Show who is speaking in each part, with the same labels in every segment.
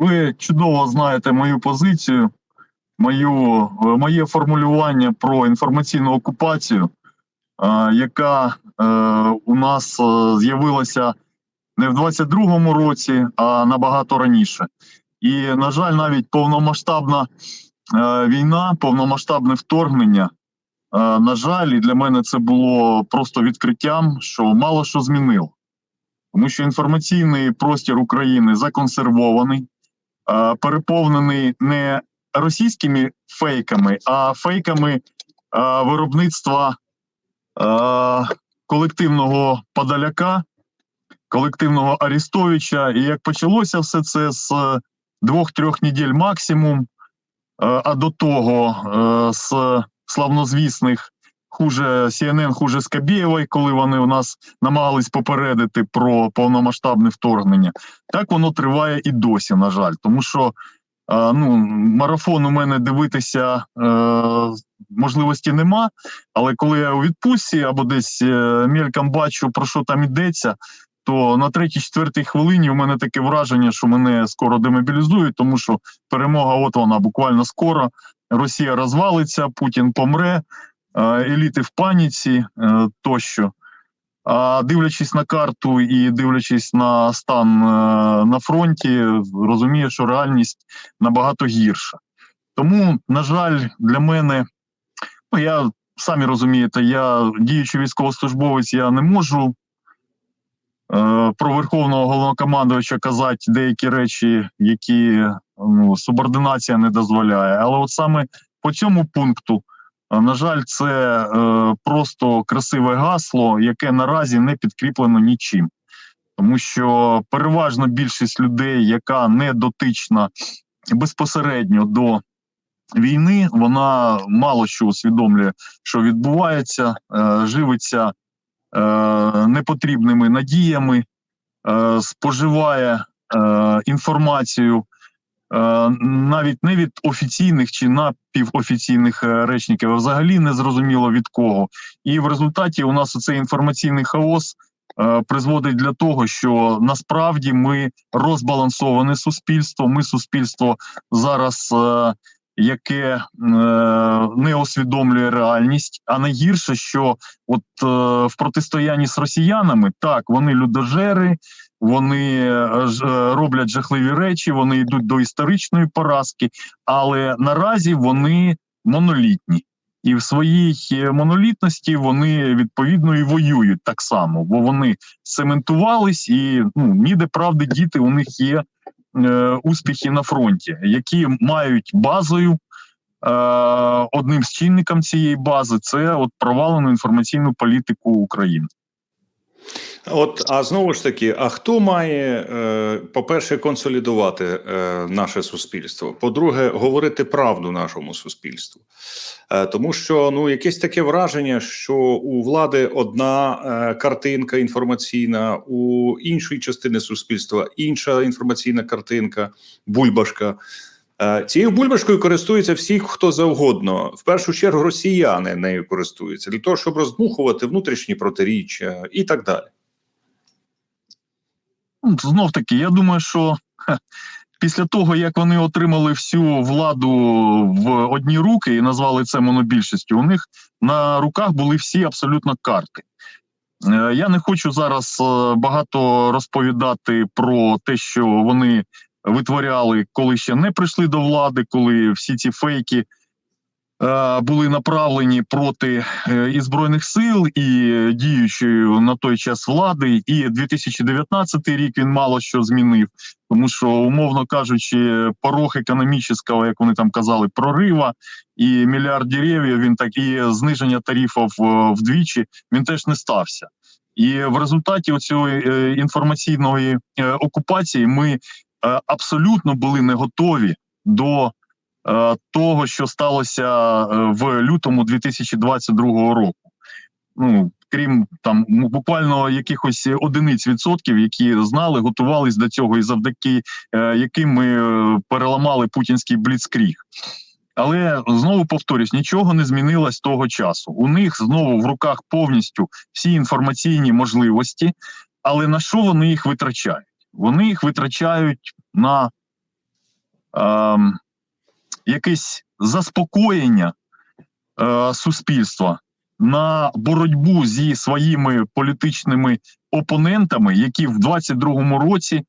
Speaker 1: Ви чудово знаєте мою позицію, мою, е, моє формулювання про інформаційну окупацію, е, яка е, у нас з'явилася не в 22-му році, а набагато раніше. І, на жаль, навіть повномасштабна війна, повномасштабне вторгнення. На жаль, і для мене це було просто відкриттям, що мало що змінило. Тому що інформаційний простір України законсервований, переповнений не російськими фейками, а фейками е, виробництва е, колективного Подоляка, колективного Арістовича. І як почалося все це з двох-трьох неділь максимум, е, а до того е, з славнозвісних хуже CNN, хуже Скабєєвої, коли вони у нас намагались попередити про повномасштабне вторгнення. Так воно триває і досі, на жаль, тому що е, ну, марафон у мене дивитися е, можливості нема. Але коли я у відпустці або десь е, мельком бачу, про що там йдеться, то на третій, четвертій хвилині у мене таке враження, що мене скоро демобілізують, тому що перемога, от вона буквально скоро. Росія розвалиться, Путін помре, еліти в паніці е, тощо. А дивлячись на карту і дивлячись на стан е, на фронті, розумію, що реальність набагато гірша. Тому, на жаль, для мене, ну я самі розумієте, я діючий військовослужбовець, я не можу е, про верховного головнокомандувача казати деякі речі, які ну, субординація не дозволяє. Але от саме по цьому пункту. А, На жаль, це е, просто красиве гасло, яке наразі не підкріплено нічим, тому що переважно більшість людей, яка не дотична безпосередньо до війни, вона мало що усвідомлює, що відбувається, е, живиться е, непотрібними надіями, е, споживає е, інформацію. е, навіть не від офіційних чи напівофіційних е, речників, а взагалі не зрозуміло від кого. І в результаті у нас цей інформаційний хаос е, призводить для того, що насправді ми розбалансоване суспільство. Ми суспільство зараз. Яке е, не усвідомлює реальність, а найгірше, що от е, в протистоянні з росіянами так вони людожери, вони е, ж- роблять жахливі речі, вони йдуть до історичної поразки, але наразі вони монолітні. І в своїй монолітності вони відповідно і воюють так само, бо вони цементувались, і ну ніде правди діти у них є успіхи на фронті, які мають базою. Е, одним з чинником цієї бази це от провалену інформаційну політику України.
Speaker 2: От, а знову ж таки, а хто має, е, по-перше, консолідувати е, наше суспільство? По-друге, говорити правду нашому суспільству. Е, тому що ну, якесь таке враження, що у влади одна картинка інформаційна, у іншої частини суспільства інша інформаційна картинка, бульбашка. Цією бульбашкою користуються всі, хто завгодно. В першу чергу росіяни нею користуються для того, щоб роздмухувати внутрішні протиріччя і так далі.
Speaker 1: Ну, Знов таки, я думаю, що хе, після того, як вони отримали всю владу в одні руки і назвали це монобільшістю, у них на руках були всі абсолютно карти. Е, Я не хочу зараз е, багато розповідати про те, що вони витворяли, коли ще не прийшли до влади, коли всі ці фейки були направлені проти е, і збройних сил, і діючої на той час влади. І 2019 рік він мало що змінив, тому що, умовно кажучи, порог економічного, як вони там казали, прорива і мільярд деревів, він так і зниження тарифів е, вдвічі він теж не стався. І в результаті цієї інформаційної е, окупації ми е, абсолютно були не готові до е, того, що сталося е, в лютому 2022 року. Ну крім там буквально якихось одиниць відсотків, які знали, готувались до цього, і завдяки е, яким ми е, переламали путінський бліцкріг. Але знову повторюсь, нічого не змінилось того часу. У них знову в руках повністю всі інформаційні можливості, але на що вони їх витрачають? Вони їх витрачають на ем, якесь заспокоєння е, суспільства на боротьбу зі своїми політичними опонентами, які в 22-му році е,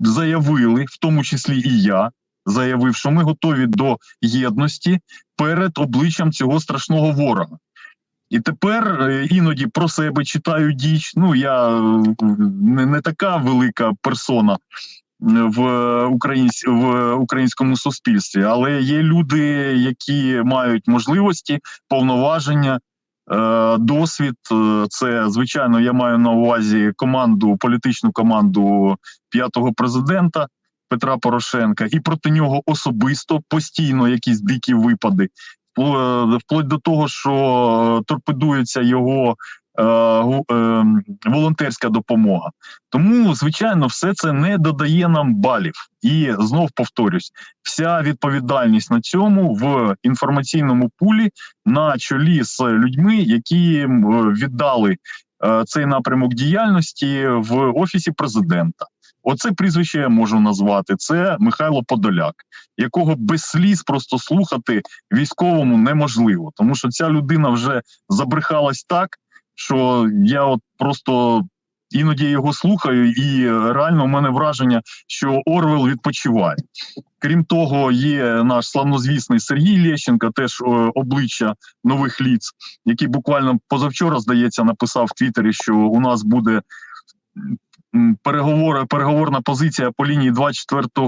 Speaker 1: заявили, в тому числі і я, заявив, що ми готові до єдності перед обличчям цього страшного ворога. І тепер е, іноді про себе читаю діч. Ну я е, не, не така велика персона в, українсь, в українському суспільстві, але є люди, які мають можливості, повноваження, е, досвід. Е, Це звичайно, я маю на увазі команду, політичну команду п'ятого президента. Петра Порошенка, і проти нього особисто постійно якісь дикі випади, вплоть до того, що торпедується його е, е, волонтерська допомога. Тому, звичайно, все це не додає нам балів. І знов повторюсь, вся відповідальність на цьому в інформаційному пулі на чолі з людьми, які віддали е, цей напрямок діяльності в офісі президента. Оце прізвище я можу назвати. Це Михайло Подоляк, якого без сліз просто слухати військовому неможливо, тому що ця людина вже забрехалась так, що я от просто іноді його слухаю, і реально у мене враження, що Орвел відпочиває. Крім того, є наш славнозвісний Сергій Лещенко, теж е, обличчя нових ліц, який буквально позавчора, здається, написав в Твіттері, що у нас буде переговори, переговорна позиція по лінії 24 е,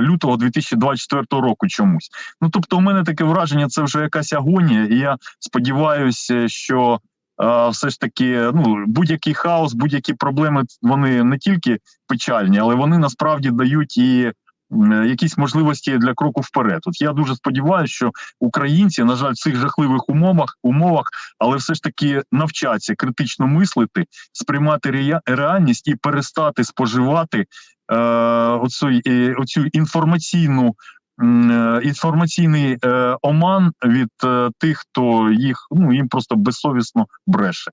Speaker 1: лютого 2024 року чомусь. Ну тобто, у мене таке враження, це вже якась агонія, і я сподіваюся, що все ж таки ну, будь-який хаос, будь-які проблеми вони не тільки печальні, але вони насправді дають і. Якісь можливості для кроку вперед. От я дуже сподіваюся, що українці, на жаль, в цих жахливих умовах, умовах, але все ж таки навчаться критично мислити, сприймати реальність і перестати споживати е, оцю, е, оцю інформаційну інформаційний е, оман від е, тих, хто їх ну їм просто безсовісно бреше.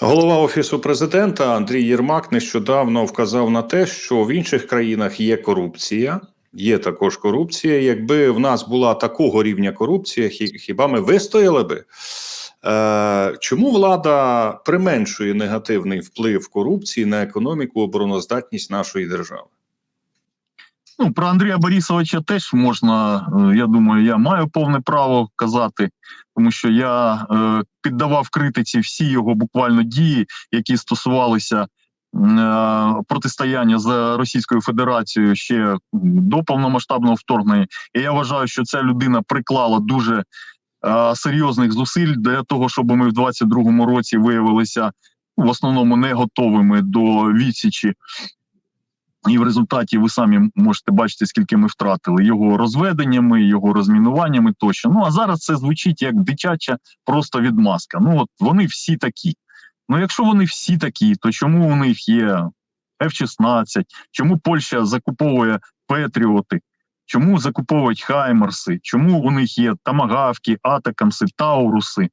Speaker 2: Голова офісу президента Андрій Єрмак нещодавно вказав на те, що в інших країнах є корупція. Є також корупція. Якби в нас була такого рівня корупція, хіба ми вистояли би? Е, чому влада применшує негативний вплив корупції на економіку, обороноздатність нашої держави?
Speaker 1: Ну, про Андрія Борисовича теж можна, е, я думаю, я маю повне право казати, тому що я е, піддавав критиці всі його буквально дії, які стосувалися е, протистояння з Російською Федерацією ще до повномасштабного вторгнення. І я вважаю, що ця людина приклала дуже серйозних зусиль для того, щоб ми в 22-му році виявилися в основному не готовими до відсічі і в результаті ви самі можете бачити, скільки ми втратили його розведеннями, його розмінуваннями тощо. Ну а зараз це звучить як дитяча просто відмазка. Ну от вони всі такі. Ну якщо вони всі такі, то чому у них є F-16, чому Польща закуповує Петріоти, чому закуповують Хаймерси, чому у них є Тамагавки, Атакамси, Тауруси,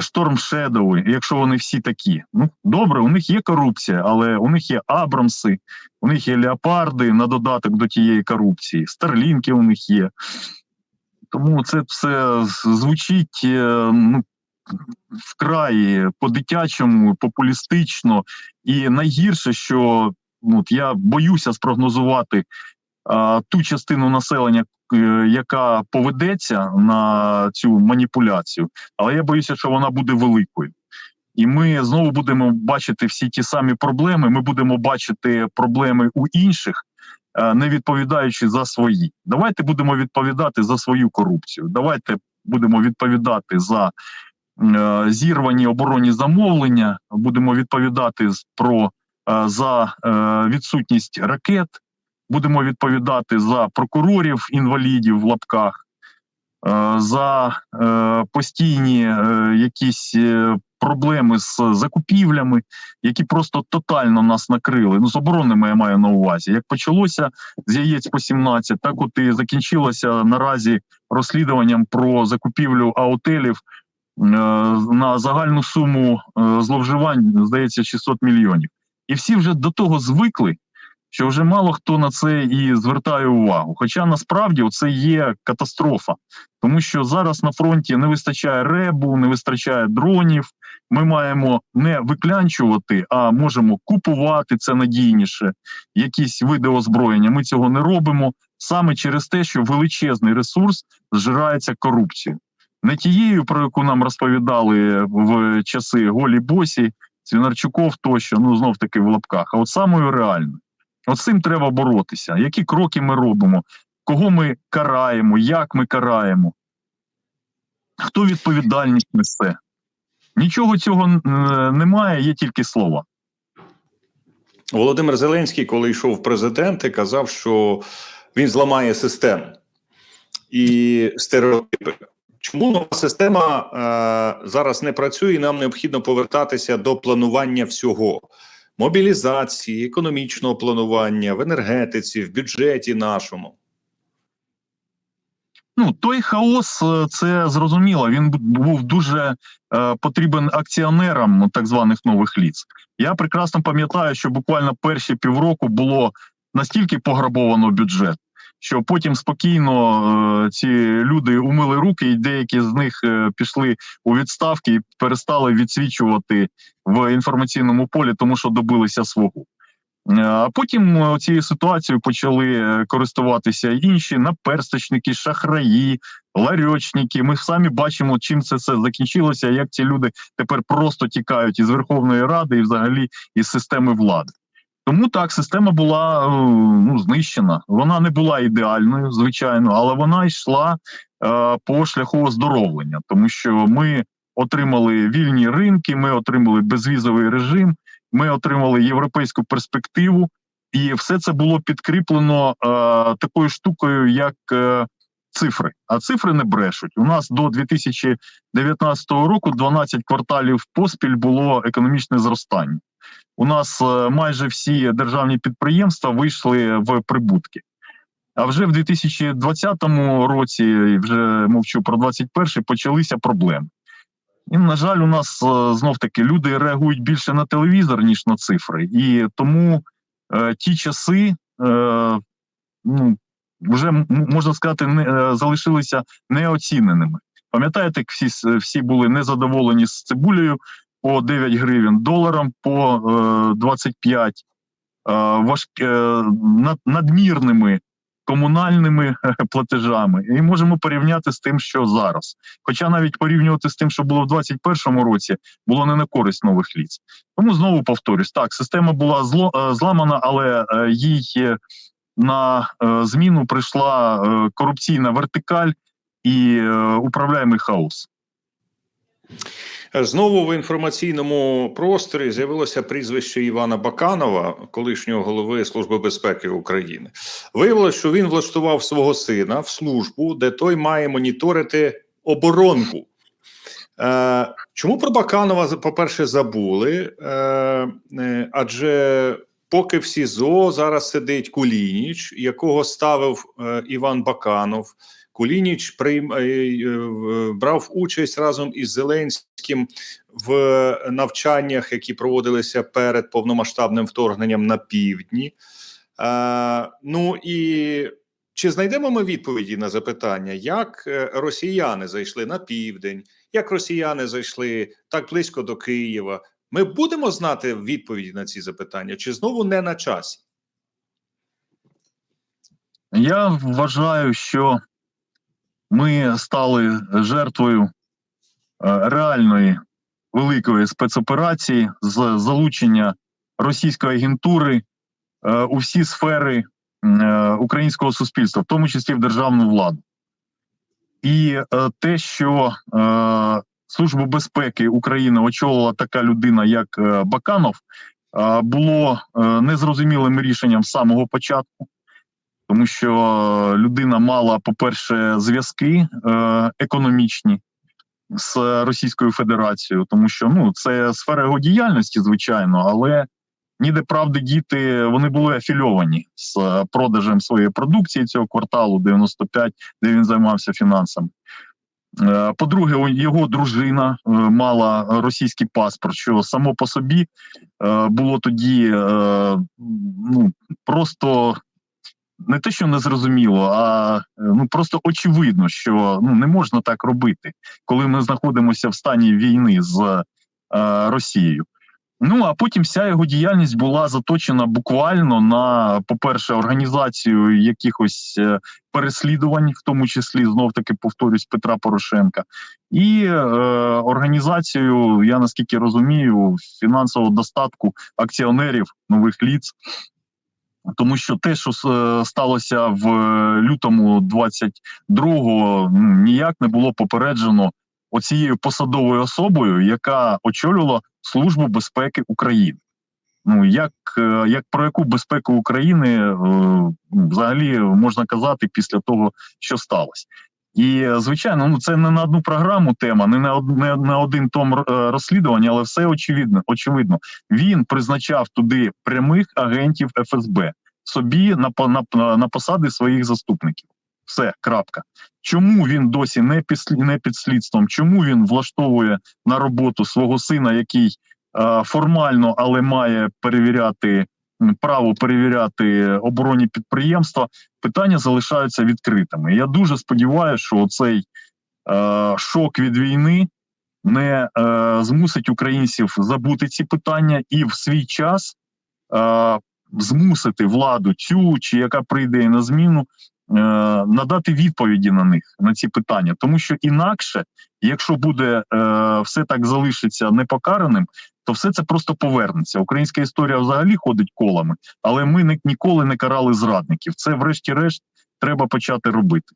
Speaker 1: Шторм Шедови, якщо вони всі такі. Ну добре, у них є корупція, але у них є Абрамси, у них є леопарди на додаток до тієї корупції, старлінки у них є. Тому це все звучить е, ну, вкрай по-дитячому, популістично. І найгірше, що ну, я боюся спрогнозувати а, ту частину населення, яка поведеться на цю маніпуляцію, але я боюся, що вона буде великою. І ми знову будемо бачити всі ті самі проблеми. Ми будемо бачити проблеми у інших, е, не відповідаючи за свої. Давайте будемо відповідати за свою корупцію. Давайте будемо відповідати за е, зірвані оборонні замовлення. Будемо відповідати про е, за е, відсутність ракет. Будемо відповідати за прокурорів інвалідів в лапках, е, за е, постійні е, якісь проблеми з закупівлями, які просто тотально нас накрили. Ну, з оборонними я маю на увазі. Як почалося з яєць по 17, так от і закінчилося наразі розслідуванням про закупівлю аутелів на загальну суму зловживань, здається, 600 мільйонів. І всі вже до того звикли. Що вже мало хто на це і звертає увагу. Хоча насправді це є катастрофа, тому що зараз на фронті не вистачає ребу, не вистачає дронів. Ми маємо не виклянчувати, а можемо купувати це надійніше, якісь види озброєння. Ми цього не робимо саме через те, що величезний ресурс зжирається корупцією. Не тією, про яку нам розповідали в часи Голі Босі, Свінарчуков тощо, ну знов таки в лапках, а от самою реальною. От з цим треба боротися. Які кроки ми робимо, кого ми караємо, як ми караємо, хто відповідальність несе. Нічого цього е, немає, є тільки слова.
Speaker 2: Володимир Зеленський, коли йшов в президенти, казав, що він зламає систему і стереотипи. Чому нова система е, зараз не працює? і Нам необхідно повертатися до планування всього: мобілізації, економічного планування в енергетиці, в бюджеті нашому.
Speaker 1: Ну, той хаос, е, це зрозуміло. Він був дуже е, потрібен акціонерам так званих нових ліц. Я прекрасно пам'ятаю, що буквально перші півроку було настільки пограбовано бюджет, що потім спокійно е, ці люди умили руки, і деякі з них е, пішли у відставки і перестали відсвічувати в інформаційному полі, тому що добилися свого. Е, А потім цією ситуацією почали користуватися інші наперсточники, шахраї, ларьочники. Ми самі бачимо, чим це все закінчилося, як ці люди тепер просто тікають із Верховної Ради і взагалі із системи влади. Тому так, система була е, ну, знищена. Вона не була ідеальною, звичайно, але вона йшла е, по шляху оздоровлення, тому що ми отримали вільні ринки, ми отримали безвізовий режим, ми отримали європейську перспективу, і все це було підкріплено е, такою штукою, як е, цифри. А цифри не брешуть. У нас до 2019 року 12 кварталів поспіль було економічне зростання. У нас е, майже всі державні підприємства вийшли в прибутки. А вже в 2020 році, вже мовчу про 2021, почалися проблеми. І, на жаль, у нас е, знов таки люди реагують більше на телевізор, ніж на цифри. І тому е, ті часи, е, ну, вже можна сказати, не, е, залишилися неоціненими. Пам'ятаєте, всі, всі були незадоволені з цибулею по 9 гривень, доларом по е, 25, е, е, над, надмірними комунальними платежами, і можемо порівняти з тим, що зараз. Хоча навіть порівнювати з тим, що було в 2021 році, було не на користь нових ліц. Тому знову повторюсь: так, система була зло, е, зламана, але е, їй е, на е, зміну прийшла е, корупційна вертикаль і е, управляємий хаос.
Speaker 2: Знову в інформаційному просторі з'явилося прізвище Івана Баканова, колишнього голови Служби безпеки України. Виявилося, що він влаштував свого сина в службу, де той має моніторити оборонку. Е, чому про Баканова, по-перше, забули? Е, е, адже поки в СІЗО зараз сидить Кулініч, якого ставив е, Іван Баканов. Кулініч прийм... е, е, брав участь разом із Зеленським в навчаннях, які проводилися перед повномасштабним вторгненням на півдні. Е, ну і чи знайдемо ми відповіді на запитання, як е, росіяни зайшли на південь, як росіяни зайшли так близько до Києва? Ми будемо знати відповіді на ці запитання, чи знову не на часі?
Speaker 1: Я вважаю, що ми стали жертвою е, реальної великої спецоперації з залучення російської агентури е, у всі сфери е, українського суспільства, в тому числі в державну владу. І те, що Службу безпеки України очолила така людина, як Баканов, було незрозумілим рішенням з самого початку тому що людина мала, по-перше, зв'язки е, економічні з Російською Федерацією, тому що ну це сфера його діяльності, звичайно, але ніде правди діти вони були афільовані з продажем своєї продукції цього кварталу 95, де він займався фінансами. Е, По-друге, його дружина е, мала російський паспорт, що само по собі було тоді ну, просто не те, що незрозуміло, а е, ну просто очевидно, що ну не можна так робити, коли ми знаходимося в стані війни з е, Росією. Ну а потім вся його діяльність була заточена буквально на, по-перше, організацію якихось е, переслідувань, в тому числі знов таки повторюсь Петра Порошенка, і е, організацію, я наскільки розумію, фінансового достатку акціонерів нових ліц. Тому що те, що е, сталося в е, лютому 22-го, ну, ніяк не було попереджено оцією посадовою особою, яка очолювала Службу безпеки України. Ну як, е, як про яку безпеку України ну, взагалі можна казати після того, що сталося? І звичайно, ну це не на одну програму тема, не на не на один том е, розслідування, але все очевидно. Очевидно, він призначав туди прямих агентів ФСБ собі на на, на, посади своїх заступників. Все, крапка. Чому він досі не під, не під слідством? Чому він влаштовує на роботу свого сина, який е, формально, але має перевіряти право перевіряти оборонні підприємства? Питання залишаються відкритими. Я дуже сподіваюся, що цей е, шок від війни не е, змусить українців забути ці питання і в свій час е, змусити владу цю чи яка прийде на зміну, е, надати відповіді на них на ці питання, тому що інакше, якщо буде е, все так залишиться непокараним, то все це просто повернеться. Українська історія взагалі ходить колами, але ми не, ніколи не карали зрадників. Це, врешті-решт, треба почати робити.